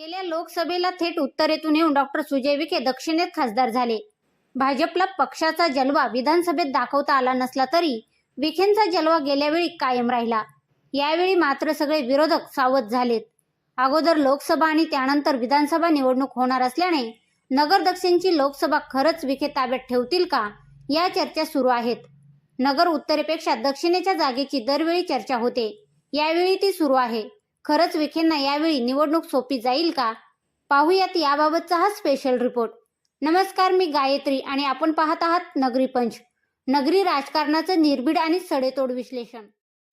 गेल्या लोकसभेला थेट उत्तरेतून येऊन डॉक्टर सुजय विखे दक्षिणेत खासदार झाले. भाजपला पक्षाचा जलवा विधानसभेत दाखवता आला नसला तरी विखेंचा जलवा गेल्यावेळी कायम राहिला. यावेळी मात्र सगळे विरोधक सावध झालेत. अगोदर लोकसभा आणि त्यानंतर विधानसभा निवडणूक होणार असल्याने नगर दक्षिणची लोकसभा खरंच विखे ताब्यात ठेवतील का या चर्चा सुरू आहेत. नगर उत्तरेपेक्षा दक्षिणेच्या जागेची दरवेळी चर्चा होते. यावेळी ती सुरू आहे. खरंच विखेंना यावेळी निवडणूक सोपी जाईल का? पाहूयात याबाबतचा हा स्पेशल रिपोर्ट नमस्कार मी गायत्री आणि आपण पाहत आहात नगरी पंच. नगरी राजकारणाचं निर्भीड आणि सडेतोड विश्लेषण.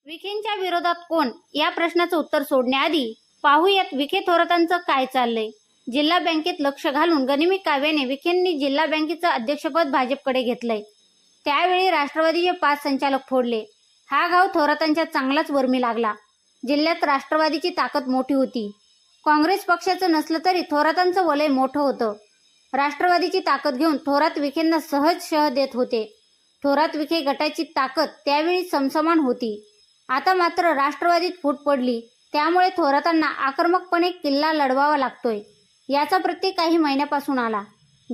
विखेंच्या विरोधात कोण? या प्रश्नाचं उत्तर सोडण्याआधी पाहूयात विखे थोरातांचं काय चाललंय. जिल्हा बँकेत लक्ष घालून गनिमी काव्याने विखेंनी जिल्हा बँकेचं अध्यक्षपद भाजपकडे घेतलंय. त्यावेळी राष्ट्रवादीचे पाच संचालक फोडले. हा गाव थोरातांच्या चांगलाच वर्मी लागला. जिल्ह्यात राष्ट्रवादीची ताकद मोठी होती. काँग्रेस पक्षाचं नसलं तरी थोरातांचं वलय मोठं होतं. राष्ट्रवादीची ताकद घेऊन थोरात विखेंना सहज शह देत होते. थोरात विखे गटाची ताकद त्यावेळी समसमान होती. आता मात्र राष्ट्रवादीत फूट पडली. त्यामुळे थोरातांना आक्रमकपणे किल्ला लढवावा लागतोय. याचा प्रत्येक काही महिन्यापासून आला.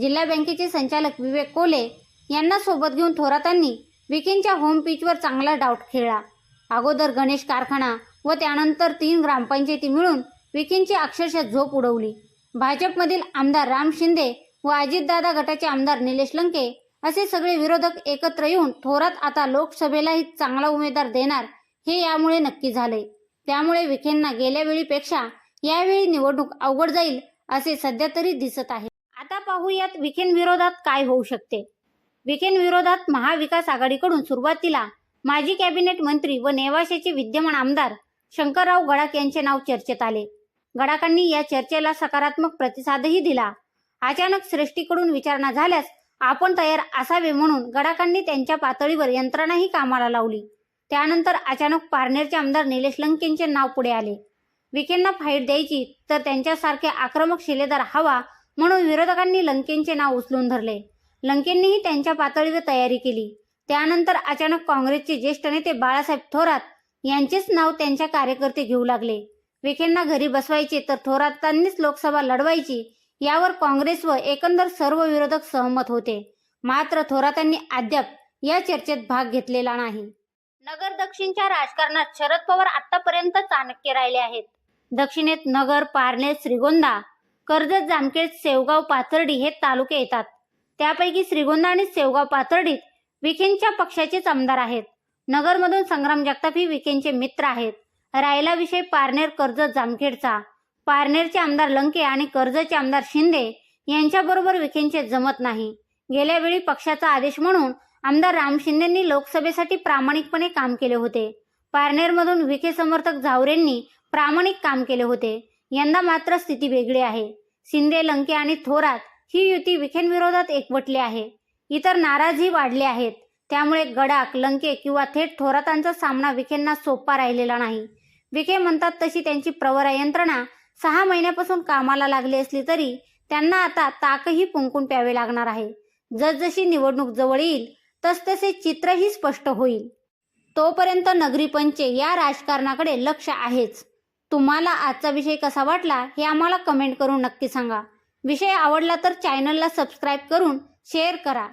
जिल्हा बँकेचे संचालक विवेक कोले यांना सोबत घेऊन थोरातांनी विखेंच्या होम पिचवर चांगला डाऊट खेळला. अगोदर गणेश कारखाना व त्यानंतर तीन ग्रामपंचायती मिळून विखेंची अक्षरशः झोप उडवली. भाजपमधील आमदार राम शिंदे व अजितदादा गटाचे आमदार निलेश लंके असे सगळे विरोधक एकत्र येऊन थोरात आता लोकसभेलाही चांगला उमेदवार देणार हे यामुळे नक्की झाले त्यामुळे विखेंना गेल्या वेळीपेक्षा यावेळी निवडणूक अवघड जाईल असे सध्या तरी दिसत आहे. आता पाहूयात विखेन विरोधात काय होऊ शकते. विखेन विरोधात महाविकास आघाडीकडून सुरुवातीला माजी कॅबिनेट मंत्री व नेवाशाचे विद्यमान आमदार शंकरराव गडाख यांचे नाव चर्चेत आले. गडाखांनी या चर्चेला सकारात्मक प्रतिसादही दिला. अचानक श्रेष्ठीकडून विचारणा झाल्यास आपण तयार असावे म्हणून गडाखांनी त्यांच्या पातळीवर यंत्रणाही कामाला लावली. त्यानंतर अचानक पारनेरचे आमदार निलेश लंकेंचे नाव पुढे आले. विखेंना फाईट द्यायची तर त्यांच्यासारखे आक्रमक शिलेदार हवा म्हणून विरोधकांनी लंकेंचे नाव उचलून धरले. लंकेंनीही त्यांच्या पातळीवर तयारी केली. त्यानंतर अचानक काँग्रेसचे ज्येष्ठ नेते बाळासाहेब थोरात यांचेच नाव त्यांच्या कार्यकर्ते घेऊ लागले. विखेंना घरी बसवायचे तर थोरातांनीच लोकसभा लढवायची यावर काँग्रेस व एकंदर सर्व विरोधक सहमत होते. मात्र थोरातांनी अद्याप या चर्चेत भाग घेतलेला नाही. नगर दक्षिणच्या राजकारणात शरद पवार आतापर्यंत चाणक्य राहिले आहेत. दक्षिणेत नगर पारनेर श्रीगोंदा कर्जत जामखेड सेवगाव पाथर्डी हे तालुके येतात. त्यापैकी श्रीगोंदा आणि सेवगाव पाथर्डीत विखेंच्या पक्षाचेच आमदार आहेत. नगरमधून संग्राम जगताप ही विखेंचे मित्र आहेत. राहिला विषय पारनेर कर्जत जामखेडचा. पारनेरचे आमदार लंके आणि कर्जतचे आमदार शिंदे यांच्याबरोबर विखेंचे जमत नाही. गेल्या वेळी पक्षाचा आदेश म्हणून आमदार राम शिंदेंनी लोकसभेसाठी प्रामाणिकपणे काम केले होते. पारनेरमधून विखे समर्थक झावरेंनी प्रामाणिक काम केले होते. यंदा मात्र स्थिती वेगळी आहे. शिंदे लंके आणि थोरात ही युती विखेंविरोधात एकवटली आहे. इतर नाराजही वाढले आहेत. त्यामुळे गडाख लंके किंवा थेट थोरातांचा सामना विखेंना सोपा राहिलेला नाही. विखे म्हणतात तशी त्यांची प्रवरा यंत्रणा सहा महिन्यापासून कामाला लागली असली तरी त्यांना आता ताकही पुंकून प्यावे लागणार आहे. जसजशी निवडणूक जवळ येईल तसतसे चित्रही स्पष्ट होईल. तोपर्यंत नगरी पंचे या राजकारणाकडे लक्ष आहेच. तुम्हाला आजचा विषय कसा वाटला हे आम्हाला कमेंट करून नक्की सांगा. विषय आवडला तर चॅनलला सबस्क्राईब करून शेअर करा.